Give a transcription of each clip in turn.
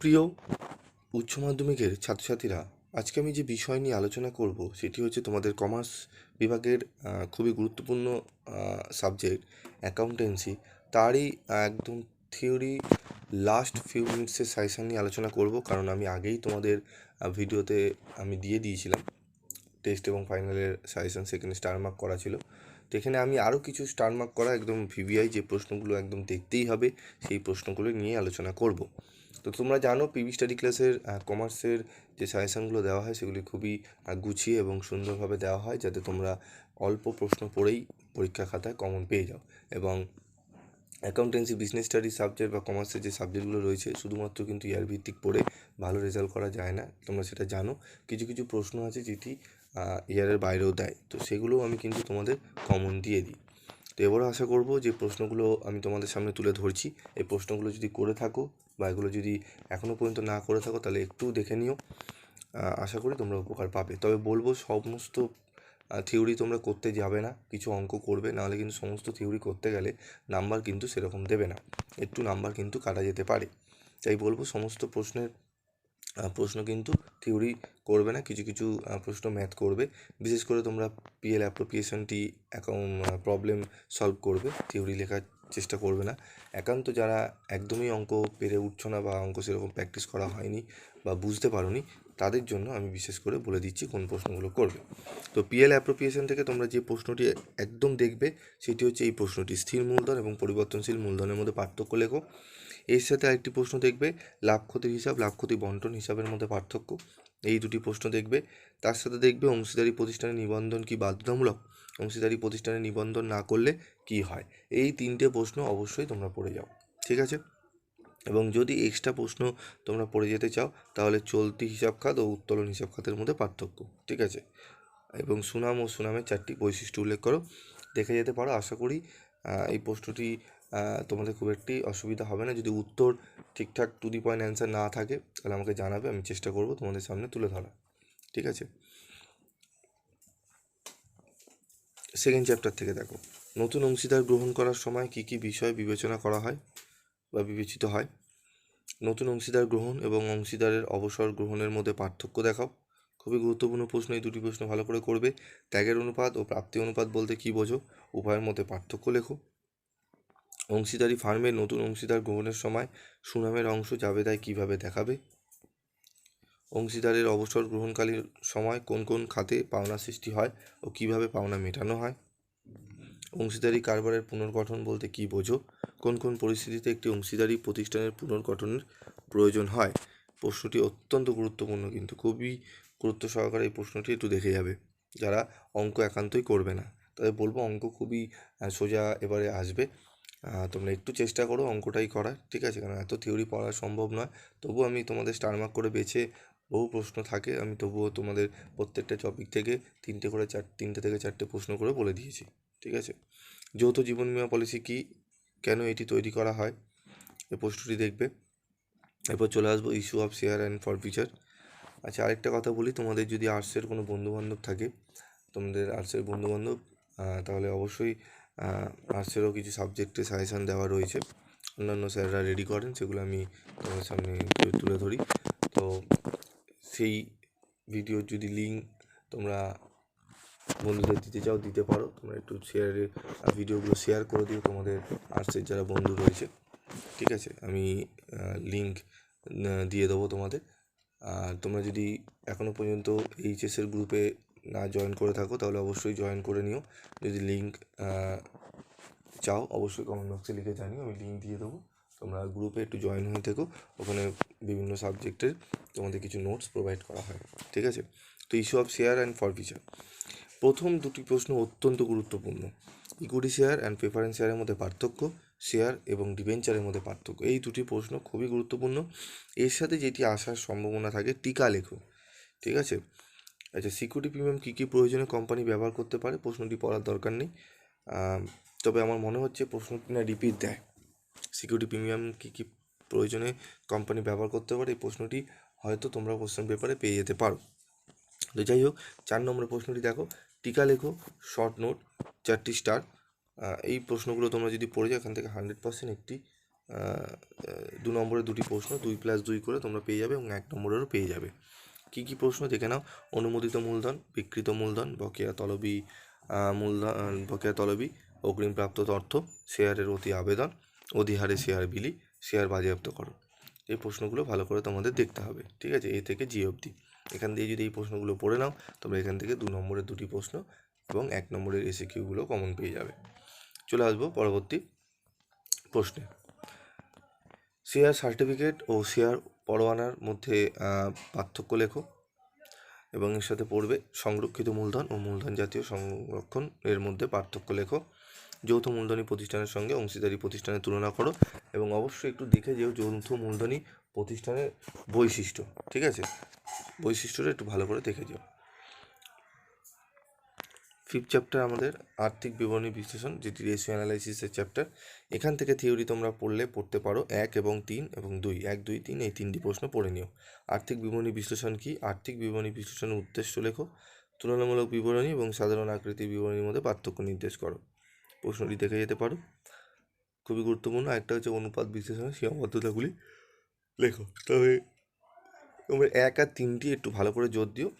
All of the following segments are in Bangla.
প্রিয় উচ্চ মাধ্যমিকের ছাত্রছাত্রীরা, আজকে আমি যে বিষয় নিয়ে আলোচনা করব সেটি হচ্ছে তোমাদের কমার্স বিভাগের খুবই গুরুত্বপূর্ণ সাবজেক্ট অ্যাকাউন্টেন্সি তারই একদম থিওরি লাস্ট ফিউ মিনিটসের সাজেশন নিয়ে আলোচনা করব। কারণ আমি আগেই তোমাদের ভিডিওতে আমি দিয়ে দিয়েছিলাম। টেস্ট এবং ফাইনালের সাজেশন সেখানে স্টার মার্ক করা ছিল। তো এখানে আমি আরও কিছু স্টার মার্ক করা, একদম ভিভিআই যে প্রশ্নগুলো একদম দেখতেই হবে, সেই প্রশ্নগুলো নিয়ে আলোচনা করব। তো তোমরা জানো পিভি স্টাডি ক্লাসের কমার্সের যে সাজেশনগুলো দেওয়া হয় সেগুলি খুবই গুছিয়ে এবং সুন্দরভাবে দেওয়া হয় যাতে তোমরা অল্প প্রশ্ন পড়েই পরীক্ষা খাতায় কমন পেয়ে যাও। এবং অ্যাকাউন্টেন্সি বিজনেস স্টাডি সাবজেক্ট বা কমার্সের যে সাবজেক্টগুলো রয়েছে শুধুমাত্র কিন্তু ইয়ার ভিত্তিক পড়ে ভালো রেজাল্ট করা যায় না। তোমরা সেটা জানো। কিছু কিছু প্রশ্ন আছে যেটি ইয়ারের বাইরেও দেয়। তো সেগুলোও আমি কিন্তু তোমাদের কমন দিয়ে দিই। তো এবারও আশা করব যে প্রশ্নগুলো আমি তোমাদের সামনে তুলে ধরছি। এই প্রশ্নগুলো যদি করে থাকো বা এগুলো যদি এখনও পর্যন্ত না করে থাকো তাহলে একটু দেখে নিও। আশা করি তোমরা উপকার পাবে। তবে বলব সমস্ত থিওরি তোমরা করতে যাবে না। কিছু অঙ্ক করবে, নাহলে কিন্তু সমস্ত থিওরি করতে গেলে নাম্বার কিন্তু সেরকম দেবে না। একটু নাম্বার কিন্তু কাটা যেতে পারে। তাই বলব সমস্ত প্রশ্নের প্রশ্ন কিন্তু থিওরি করবে না, কিছু কিছু প্রশ্ন ম্যাথ করবে। বিশেষ করে তোমরা পিএল অ্যাপ্রোপ্রিয়েশনটি অ্যাকাউন্ট প্রবলেম সলভ করবে থিওরি লেখার চেষ্টা করবে না। একান্ত যারা একদমই অঙ্ক পেরে উঠছো না বা অঙ্ক সেরকম প্র্যাকটিস করা হয়নি বা বুঝতে পারোনি, তাদের জন্য আমি বিশেষ করে বলে দিচ্ছি কোন প্রশ্নগুলো করবে। তো পিএল অ্যাপ্রোপ্রিয়েশন থেকে তোমরা যে প্রশ্নটি একদম দেখবে, সেটি হচ্ছে এই প্রশ্নটি। স্থির মূলধন এবং পরিবর্তনশীল মূলধনের মধ্যে পার্থক্য লেখো। এর সাথে আরেকটি প্রশ্ন দেখবে, লাভ, ক্ষতির হিসাব, লাভ, ক্ষতি, বন্টন হিসাবের মধ্যে পার্থক্য। এই দুটি প্রশ্ন দেখবে, তার সাথে দেখবে অংশীদারি প্রতিষ্ঠানের নিবন্ধন কি বাধ্যতামূলক? অংশীদারি প্রতিষ্ঠানে নিবন্ধন না করলে কি হয়? এই তিনটে প্রশ্ন অবশ্যই তোমরা পড়ে যাও, ঠিক আছে? এবং যদি এক্সট্রা প্রশ্ন তোমরা পড়ে যেতে চাও, তাহলে চলতি হিসাব খাত ও উত্তোলন হিসাব খাতের মধ্যে পার্থক্য, ঠিক আছে? এবং সুনাম ও সুনামের চারটি বৈশিষ্ট্য উল্লেখ করো। দেখে যেতে পারো, আশা করি এই প্রশ্নটি তোমাদের খুব একটি অসুবিধা হবে না। যদি উত্তর ঠিকঠাক টু দি পয়েন্ট অ্যান্সার না থাকে, তাহলে আমাকে জানাবে, আমি চেষ্টা করব তোমাদের সামনে তুলে ধরা ঠিক আছে? সেকেন্ড চ্যাপ্টার থেকে দেখো। নতুন অংশীদার গ্রহণ করার সময় কি কি বিষয় বিবেচনা করা হয় বা বিবেচিত হয়? নতুন অংশীদার গ্রহণ এবং অংশীদারের অবসর গ্রহণের মধ্যে পার্থক্য দেখাও। খুবই গুরুত্বপূর্ণ প্রশ্ন, এই দুটি প্রশ্ন ভালো করে করবে। ত্যাগের অনুপাত ও প্রাপ্তি অনুপাত বলতে কী বোঝো? উভয়ের মধ্যে পার্থক্য লেখো। অংশীদারি ফার্মের নতুন অংশীদার গ্রহণের সময় সুনামের অংশ জাবেদায় কীভাবে দেখাবে? অংশীদারের অবসর গ্রহণকালীন সময় কোন কোন খাতে পাওনা সৃষ্টি হয় ও কীভাবে পাওনা মেটানো হয়? অংশীদারি কারবারের পুনর্গঠন বলতে কী বোঝো? কোন কোন পরিস্থিতিতে একটি অংশীদারি প্রতিষ্ঠানের পুনর্গঠনের প্রয়োজন হয়? প্রশ্নটি অত্যন্ত গুরুত্বপূর্ণ, কিন্তু খুবই গুরুত্ব সহকারে এই প্রশ্নটি একটু দেখে যাবে। যারা অঙ্ক একান্তই করবে না, তাদের বলব অঙ্ক খুবই সোজা এবারে আসবে। তোমরা একটু চেষ্টা করো অঙ্কটাই করার, ঠিক আছে? কারণ এত থিওরি পড়া সম্ভব নয়। তবুও আমি তোমাদের স্টার মার্ক করে বেছে বহু প্রশ্ন থাকে, আমি তবুও তোমাদের প্রত্যেকটা টপিক থেকে তিনটে করে চার, তিনটে থেকে চারটে প্রশ্ন করে বলে দিয়েছি, ঠিক আছে? যৌথ জীবন বিমা পলিসি কি? কেন এটি তৈরি করা হয়? এই প্রশ্নটি দেখবে। এরপর চলে আসব issue of share and forfeiture আচ্ছা আরেকটা কথা বলি, তোমাদের যদি আর্টসের কোনো বন্ধুবান্ধব থাকে, তোমাদের আর্টসের বন্ধুবান্ধব তাহলে অবশ্যই আর্টসেরও কিছু সাবজেক্টে সাজেশান দেওয়া রয়েছে। অন্যান্য স্যাররা রেডি করেন, সেগুলো আমি তোমার সামনে তুলে ধরি। তো সেই ভিডিওর যদি লিঙ্ক তোমরা বন্ধুদের দিতে চাও, দিতে পারো। তোমরা একটু শেয়ারে ভিডিওগুলো শেয়ার করে দিও। তোমাদের আর্টসের যারা বন্ধু রয়েছে, ঠিক আছে? আমি লিঙ্ক দিয়ে দেবো তোমাদের। আর তোমরা যদি এখনও পর্যন্ত এইচএসের গ্রুপে না জয়েন করে থাকো, তাহলে অবশ্যই জয়েন করে নিও। যদি লিঙ্ক চাও, অবশ্যই কমেন্ট বক্সে লিখে জানিও, আমি লিঙ্ক দিয়ে দেবো। তোমরা গ্রুপে একটু জয়েন হয়ে থেকো, ওখানে বিভিন্ন সাবজেক্টের তোমাদের কিছু নোটস প্রোভাইড করা হয়, ঠিক আছে? তো issue of share and forfeiture প্রথম দুটি প্রশ্ন অত্যন্ত গুরুত্বপূর্ণ। ইকুইটি শেয়ার অ্যান্ড প্রেফারেন্স শেয়ারের মধ্যে পার্থক্য শেয়ার এবং ডিবেঞ্চারের মধ্যে পার্থক্য। এই দুটি প্রশ্ন খুবই গুরুত্বপূর্ণ। এর সাথে যেটি আসার সম্ভাবনা থাকে, টিকা লেখো, ঠিক আছে? আচ্ছা সিকিউরিটি প্রিমিয়াম কী কী প্রয়োজনে কোম্পানি ব্যবহার করতে পারে? প্রশ্নটি পড়ার দরকার নেই। তবে আমার মনে হচ্ছে প্রশ্নটি না রিপিট দেয়। সিকিউরিটি প্রিমিয়াম কী কী প্রয়োজনে কোম্পানি ব্যবহার করতে পারে? এই প্রশ্নটি হয়তো তোমরা কোশ্চেন পেপারে পেয়ে যেতে পারো। তো যাই হোক, চার নম্বরের প্রশ্নটি দেখো। টিকা লেখো শর্ট নোট চারটি স্টার এই প্রশ্নগুলো তোমরা যদি পড়ে যাও, এখান থেকে হান্ড্রেড পার্সেন্ট একটি দু নম্বরের দুটি প্রশ্ন, দুই প্লাস দুই করে তোমরা পেয়ে যাবে এবং এক নম্বরেরও পেয়ে যাবে। কী কী প্রশ্ন? দেখে নাও। অনুমোদিত মূলধন বিকৃত মূলধন, বকেয়া তলবি মূলধন, বকেয়া তলবি, অগ্রিমপ্রাপ্ত অর্থ শেয়ারের অতি আবেদন, অধিহারে শেয়ার বিলি, শেয়ার বাজেয়াপ্তকরণ এই প্রশ্নগুলো ভালো করে তোমাদের দেখতে হবে, ঠিক আছে? এ থেকে জি অবধি। এখান দিয়ে যদি এই প্রশ্নগুলো পড়ে নাও, তোমরা এখান থেকে দু নম্বরের দুটি প্রশ্ন এবং এক নম্বরের এসে কিউগুলো কমন পেয়ে যাবে। চলে আসব পরবর্তী প্রশ্নে। শেয়ার সার্টিফিকেট ও শেয়ার পরোয়ানার মধ্যে পার্থক্য লেখো এবং এর সাথে পড়বে সংরক্ষিত মূলধন ও মূলধন জাতীয় সংরক্ষণ এর মধ্যে পার্থক্য লেখো। যৌথ মূলধনী প্রতিষ্ঠানের সঙ্গে অংশীদারী প্রতিষ্ঠানের তুলনা করো এবং অবশ্যই একটু দেখে যেও যৌথ মূলধনী প্রতিষ্ঠানের বৈশিষ্ট্য, ঠিক আছে? বৈশিষ্ট্যটা একটু ভালো করে দেখে যেও। ফিফথ চ্যাপ্টার আমাদের আর্থিক বিবরণী বিশ্লেষণ, যেটি রেশিও অ্যানালাইসিসের চ্যাপ্টার এখান থেকে থিওরি তোমরা পড়লে, পড়তে পারো এক এবং তিন এবং দুই। এক, দুই, তিন, এই তিনটি প্রশ্ন পড়ে নিও। আর্থিক বিবরণী বিশ্লেষণ কি? আর্থিক বিবরণী বিশ্লেষণের উদ্দেশ্য লেখো, তুলনামূলক বিবরণী এবং সাধারণ আকৃতির বিবরণীর মধ্যে পার্থক্য নির্দেশ করো। প্রশ্নটি দেখে যেতে পারো। খুবই গুরুত্বপূর্ণ। একটা হচ্ছে অনুপাত বিশ্লেষণের সীমাবদ্ধতাগুলি লেখো। তবে তোমরা এক আর তিনটি একটু ভালো করে জোর দিও।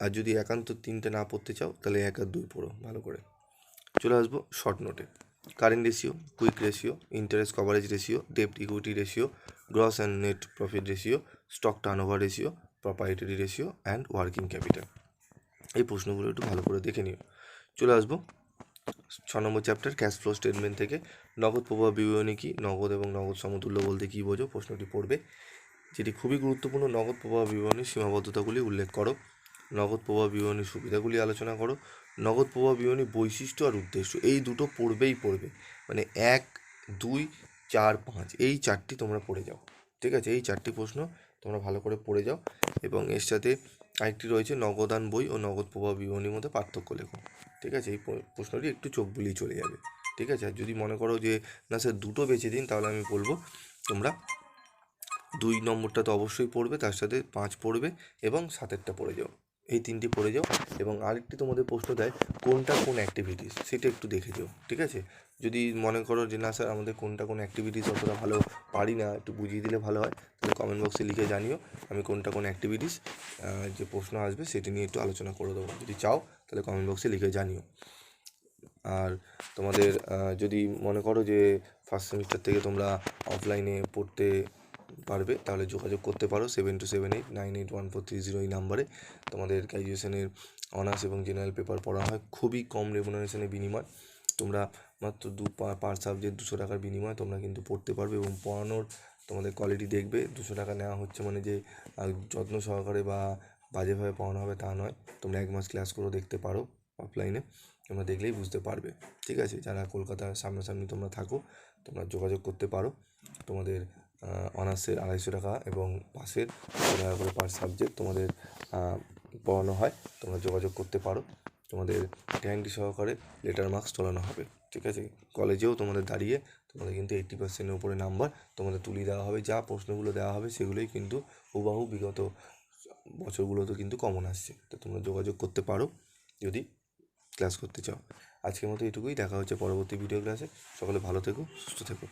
আর যদি একান্ত তিনটে না পড়তে চাও, তাহলে এক আর দুই পড়ো, ভালো করে। চলে আসব শর্ট নোটে current ratio quick ratio interest coverage ratio ডেপ্ট equity ratio gross and net profit ratio stock turnover ratio proprietary ratio and working capital এই প্রশ্নগুলো একটু ভালো করে দেখে নিও। চলে আসব ছ number chapter cash flow statement থেকে। নগদ প্রবাহ বিবরণী কী? নগদ এবং নগদ সমতুল্য বলতে কী বোঝো? প্রশ্নটি পড়বে। যেটি খুবই গুরুত্বপূর্ণ, নগদ প্রবাহ বিবরণীর সীমাবদ্ধতাগুলি উল্লেখ করো। নগদ প্রবাহ বিবরণীর সুবিধাগুলি আলোচনা করো। নগদ প্রবাহ বিবরণী বৈশিষ্ট্য আর উদ্দেশ্য, এই দুটো পড়বেই পড়বে। মানে এক, দুই, চার, পাঁচ, এই চারটি তোমরা পড়ে যাও। ঠিক আছে? এই চারটি প্রশ্ন তোমরা ভালো করে পড়ে যাও এবং এর সাথে আরেকটি রয়েছে নগদান বই ও নগদ প্রবাহ বিবরণীর মধ্যে পার্থক্য লেখো। ঠিক আছে? এই প্রশ্নটি একটু চোখ বুলিয়ে চলে যাবে। ঠিক আছে? আর যদি মনে করো যে, না স্যার, দুটো বেছে দিন, তাহলে আমি বলব, তোমরা দুই নম্বরটা তো অবশ্যই পড়বে, তার সাথে পাঁচ পড়বে এবং সাতেরটা পড়ে যাও। এই তিনটি পড়ে যাও এবং আরেকটি তোমাদের প্রশ্ন দেয়, কোনটা কোন অ্যাক্টিভিটিস সেটা একটু দেখে যাও, ঠিক আছে? যদি মনে করো যে, না স্যার, আমাদের কোনটা কোন অ্যাক্টিভিটিস অতটা ভালো পারি না, একটু বুঝিয়ে দিলে ভালো হয়, তাহলে কমেন্ট বক্সে লিখে জানিও, আমি কোনটা কোন অ্যাক্টিভিটিস যে প্রশ্ন আসবে সেটি নিয়ে একটু আলোচনা করে দেবো। যদি চাও, তাহলে কমেন্ট বক্সে লিখে জানিও। আর তোমাদের যদি মনে করো যে ফার্স্ট সেমিস্টার থেকে তোমরা অফলাইনে পড়তে পারবে, তাহলে যোগাযোগ করতে পারো seven two seven eight nine eight one four three zero এই নাম্বারে। তোমাদের গ্র্যাজুয়েশনের অনার্স এবং জেনারেল পেপার পড়া হয়। খুবই কম রেমুনারেশনের বিনিময়। তোমরা মাত্র দু পার সাবজেক্ট দুশো টাকার বিনিময়ে তোমরা কিন্তু পড়তে পারবে এবং পড়ানোর তোমাদের কোয়ালিটি দেখবে। দুশো টাকা নেওয়া হচ্ছে মানে যে যত্ন সহকারে বা বাজেভাবে পড়ানো হবে তা নয়। তোমরা এক মাস ক্লাস করেও দেখতে পারো অফলাইনে তোমরা দেখলেই বুঝতে পারবে। ঠিক আছে? যারা কলকাতার সামনাসামনি তোমরা থাকো, তোমরা যোগাযোগ করতে পারো। তোমাদের অনার্সের আড়াইশো টাকা এবং পাশের টাকা করে পার সাবজেক্ট তোমাদের পড়ানো হয়, তোমরা যোগাযোগ করতে পারো। তোমাদের গ্যারান্টি সহকারে লেটার মার্কস তোলানো হবে, ঠিক আছে? কলেজেও তোমাদের দাঁড়িয়ে তোমাদের কিন্তু এইট্টি পার্সেন্টের উপরে নাম্বার তোমাদের তুলিয়ে দেওয়া হবে, যা প্রশ্নগুলো দেওয়া হবে সেগুলোই কিন্তু হুবাহু বিগত বছরগুলোতে কিন্তু কমন আসছে। তো তোমরা যোগাযোগ করতে পারো যদি ক্লাস করতে চাও। আজকের মতো এটুকুই, দেখা হচ্ছে পরবর্তী ভিডিও ক্লাসে সকলে ভালো থেকো, সুস্থ থেকো।